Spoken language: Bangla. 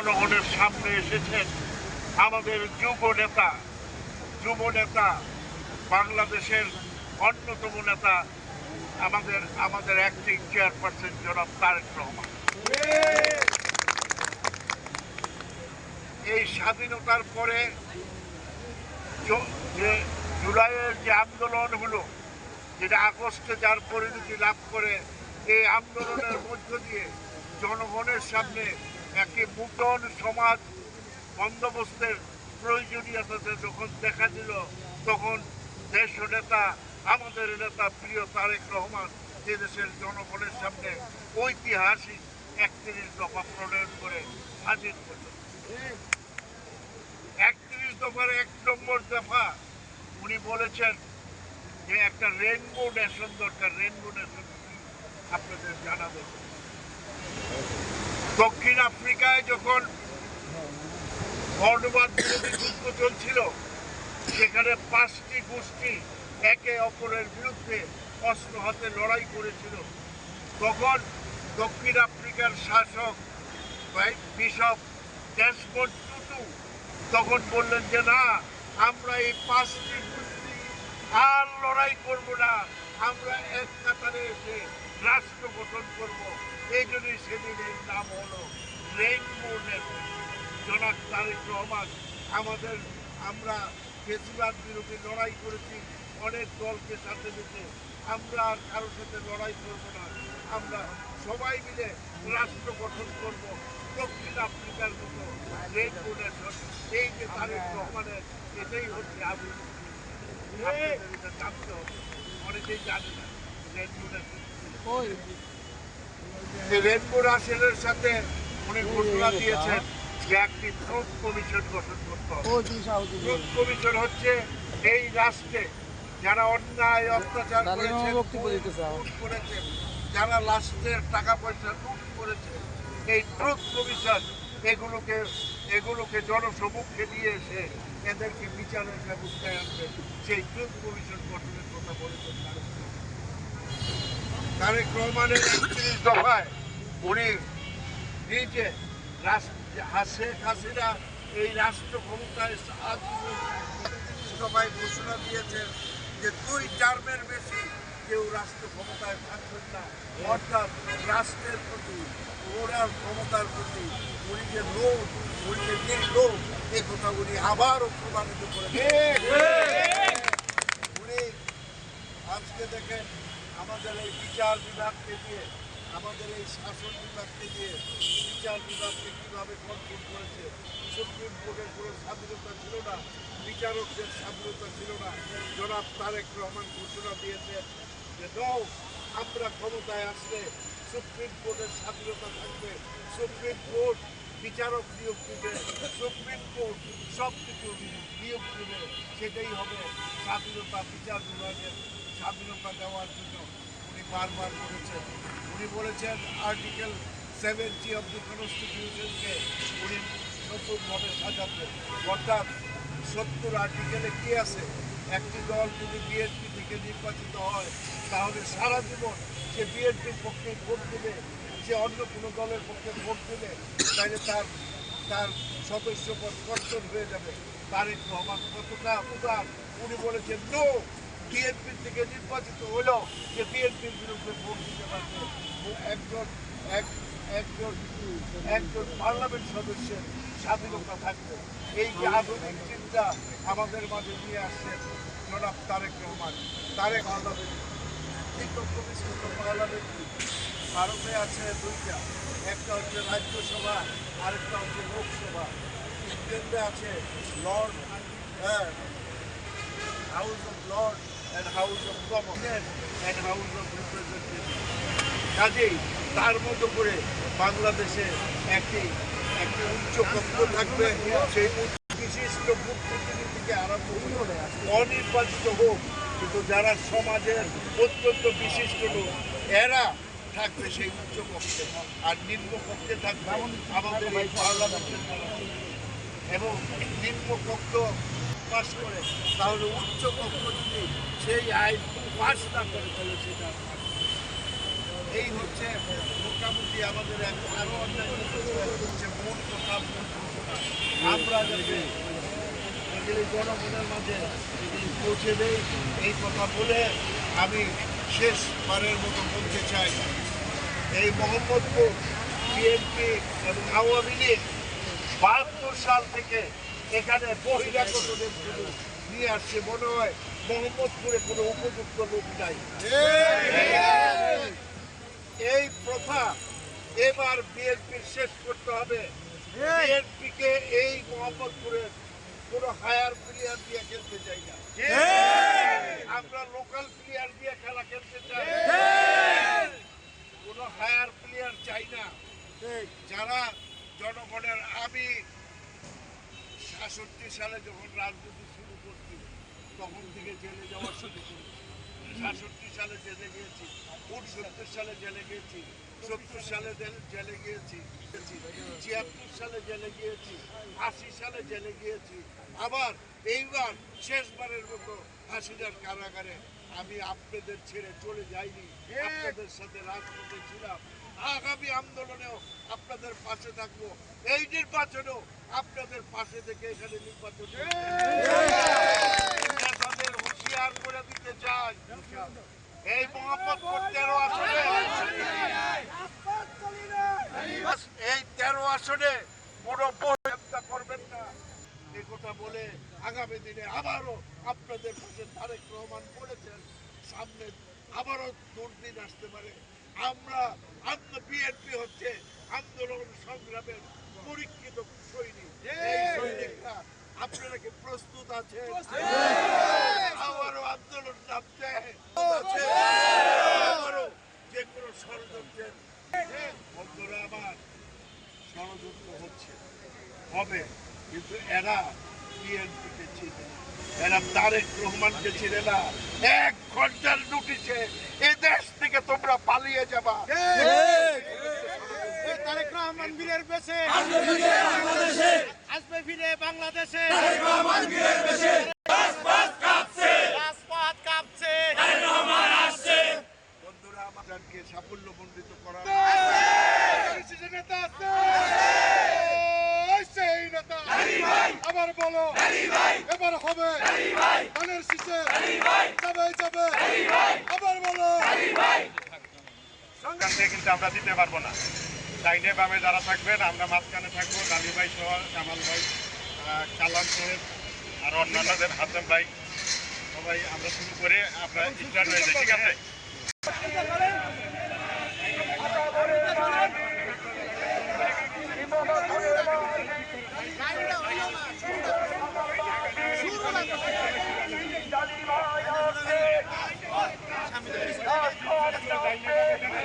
জনগণের সামনে এসেছেন আমাদের যুব নেতা যুব নেতা, বাংলাদেশের অন্যতম নেতা, আমাদের আমাদের অ্যাক্টিং চেয়ারপারসন জনাব তারেক রহমান। এই স্বাধীনতার পরে যে জুলাইয়ের যে আন্দোলন হলো, যেটা আগস্টে যার পরিণতি লাভ করে, এই আন্দোলনের মধ্য দিয়ে জনগণের সামনে একটি নূতন সমাজ বন্দোবস্তের প্রয়োজনীয়তাতে যখন দেখা দিল, তখন দেশ নেতা, আমাদের নেতা প্রিয় তারেক রহমান যে দেশের জনগণের সামনে ঐতিহাসিক একত্রিশ দফা প্রণয়ন করে হাজির করল একত্রিশ দফার এক নম্বর দফা, উনি বলেছেন যে একটা রেনবো নেশন দরকার রেনবো নেশন আপনাদের জানা দরকার দক্ষিণ আফ্রিকায় যখন বর্ণবাদ বিরোধী যুদ্ধ চলছিল, সেখানে পাঁচটি গোষ্ঠী একে অপরের বিরুদ্ধে অস্ত্র হাতে লড়াই করেছিল। তখন দক্ষিণ আফ্রিকার শাসক বিশপ ড্যাশবোর্ড টুটু তখন বললেন যে, না, আমরা এই পাঁচটি গোষ্ঠী আর লড়াই করব না, আমরা এক কাতারে এসে রাষ্ট্র গঠন করব। এই জন্যই সেদিনের নাম হলো রেইনবো নেশন জনাব তারেক রহমান আমাদের আমরা ফেসিবাদ বিরোধী লড়াই করেছি অনেক দলকে সাথে নিতে আমরা আর কারোর সাথে লড়াই করব না আমরা সবাই মিলে রাষ্ট্র গঠন করব দক্ষিণ আফ্রিকার মতো রেইনবো নেশন এই যে তারেক রহমানের, এটাই হচ্ছে আপনাদের এটা জানতে হবে অনেকেই জানে না। রেইনবো নেশন যে রেনবো রাসেলের সাথে উনি ঘোষণা দিয়েছেন যে একটি ট্রুথ কমিশন গঠন করতে হবে। ট্রুথ কমিশন হচ্ছে এই রাষ্ট্রে যারা অন্যায় অত্যাচার দাঁড়িয়ে করেছে আমার বক্তব্য দিতেছে আমার। লুট করেছে যারা লাস্টের টাকা পয়সা লুট করেছে এই ট্রুথ কমিশন এগুলোকে এগুলোকে জনসমক্ষে নিয়ে এসে এদেরকে বিচারের ব্যবস্থায় আনবে। সেই ট্রুথ কমিশন গঠনের কথা বলেছেন তারেক রহমান। রহমানের একত্রিশ দফায় উনি নিজে রাষ্ট্র শেখ হাসিনা এই রাষ্ট্র ক্ষমতায় আজীবন দফায় ঘোষণা দিয়েছেন যে দুই টার্মের বেশি কেউ রাষ্ট্র ক্ষমতায় থাকবেন না অর্থাৎ রাষ্ট্রের প্রতি ওনার ক্ষমতার প্রতি উনি যে লোক উনি যে নির্লোক এ কথা উনি আবারও প্রমাণিত করে উনি আজকে দেখেন আমাদের এই বিচার বিভাগকে দিয়ে, আমাদের এই শাসন বিভাগকে দিয়ে বিচার বিভাগকে কীভাবে কন্ট্রোল করেছে, সুপ্রিম কোর্টের কোনো স্বাধীনতা ছিল না, বিচারকদের স্বাধীনতা ছিল না। জনাব তারেক রহমান ঘোষণা দিয়েছে যে, নৌ, আমরা ক্ষমতায় আসলে সুপ্রিম কোর্টের স্বাধীনতা থাকবে। সুপ্রিম কোর্ট বিচারক নিয়োগ দিবে, সুপ্রিম কোর্ট সব কিছু নিয়োগ দিবে। সেটাই হবে স্বাধীনতা বিচার বিভাগের স্বাধীনতা দেওয়ার জন্য। বারবার বলেছেন। উনি বলেছেন আর্টিকেল সেভেন্টি অফ দি কনস্টিটিউশনকে উনি নতুনভাবে সাজাতে অর্থাৎ সত্তর আর্টিকেলে কি আছে? একটি দল যদি বিএনপি থেকে নির্বাচিত হয়, তাহলে সারা জীবন সে বিএনপির পক্ষে ভোট দেবে, সে অন্য কোনো দলের পক্ষে ভোট দেবে, তাহলে তার তার সদস্য পদ কর্তন হয়ে যাবে। তারেক রহমান কতটা উদার উনি বলেছেন নো বিএনপি থেকে নির্বাচিত হলো যে বিএনপির বিরুদ্ধে ভোট দিতে পারবে একজন, এক, একজন একজন পার্লামেন্ট সদস্যের স্বাধীনতা থাকবে। এই যে আধুনিক চিন্তা আমাদের মাঝে নিয়ে আসছেন জনাব Tarique Rahman. Tarique parliament commission parliament ভারতে আছে দুইটা। একটা হচ্ছে রাজ্যসভা, আরেকটা হচ্ছে লোকসভা। ইংল্যান্ডে আছে লর্ড হ্যাঁ house of lord and house of common and house of representative কাজেই তার মতো করে বাংলাদেশে একটি একটি উচ্চ কক্ষ থাকবে, সেই বিশিষ্ট থেকে আরম্ভ করে অনির্বাচিত হোক। কিন্তু যারা সমাজের অত্যন্ত বিশিষ্ট লোক, এরা থাকবে সেই উচ্চ কক্ষে। আর নিম্ন কক্ষে থাকবে আমাদের এই পার্লামেন্টের এবং নিম্ন কক্ষ পাস করে, তাহলে উচ্চ কক্ষ যদি সেই আইন পাস না করে, তাহলে সেটা। এই হচ্ছে মোটামুটি আমাদের এক আরও অন্যান্য হচ্ছে মূল কথা আমরা যাতে জনগণের মাঝে পৌঁছে দেই, এই কথা বলে আমি শেষবারের মতো বলতে চাই, এই মোহাম্মদপুর বিএনপি এবং আওয়ামী লীগ বাহাত্তর সাল থেকে এখানে বহিরাগতদের নিয়ে আসছে, মনে হয় মোহাম্মদপুরে কোনো উপযুক্ত লোক নাই। এই প্রথা এবার বিএনপির শেষ করতে হবে। বিএনপিকে এই মোহাম্মদপুরে কোনো হায়ার প্লেয়ার দিয়ে খেলতে চাই না। আমরা লোকাল প্লেয়ার দিয়ে খেলা খেলতে চাই কোনো হায়ার প্লেয়ার চাই না যারা জনগণের আমি সাতষট্টি সালে যখন রাজনীতি শুরু করছি তখন থেকে জেলে যাওয়া শুরু করি সাতষট্টি সালে জেলে গিয়েছি উনসত্তর সালে জেলে গিয়েছি সত্তর সালে জেলে- জেলে গিয়েছি ছিয়াত্তর সালে জেলে গিয়েছি আশি সালে জেলে গিয়েছি। আবার এইবার শেষবারের মতো হাসিনার কারাগারে আমি আপনাদের ছেড়ে চলে যাইনি। আপনাদের সাথে রাজপথে ছিলাম। আগামী আন্দোলনেও আপনাদের পাশে থাকব। এই নির্বাচনেও আপনাদের পাশে থেকে এখানে নির্বাচন হুঁশিয়ার করে দিতে চাই। এই মোহাম্মদপুর তেরো আসনে। এই তেরো আসনে কোনো বহিষ্কার করবেন না। এই কথা বলে আগামী দিনে আবারও আপনাদের পাশে তারেক রহমান বলেছেন, সামনে আবারও দুর্দিন আসতে পারে। আমরা বিএনপি হচ্ছে আন্দোলন সংগ্রামের পরীক্ষিত সৈনিক। এই সৈনিকরা আপনারা কি প্রস্তুত আছেন? আবারও আন্দোলন নামতে আছে আবারও যে কোনো ষড়যন্ত্রের বন্ধুরা আমার ষড়যন্ত্র হচ্ছে। হবে কিন্তু এরা বিএনপিকে চিনে এরা তারেক রহমানকে চিনে না। এক ঘণ্টার নোটিশে এ দেশ থেকে তোমরা পালিয়ে যাবা। তারেক রহমান বীরের বেশে। আসবে ফিরে বাংলাদেশে রাজপথ কাঁপছে বন্ধুরা আমাদেরকে সাফল্য মণ্ডিত করা নেতা আছে ওই সেই নেতা আবার বলো এবার হবে ধানের শীষে যাবে যাবে। আবার বলো। থেকে কিন্তু আমরা দিতে পারব না। ডাইনে বামে যারা থাকবেন, আমরা মাঝখানে থাকব। ডালি ভাই সহ কামাল ভাই কালাম সাহেব আর অন্যান্যদের হাসান ভাই। সবাই আমরা শুরু করে আমরা স্টার্ট হয়ে যাই, ঠিক আছে? Oh, God is not.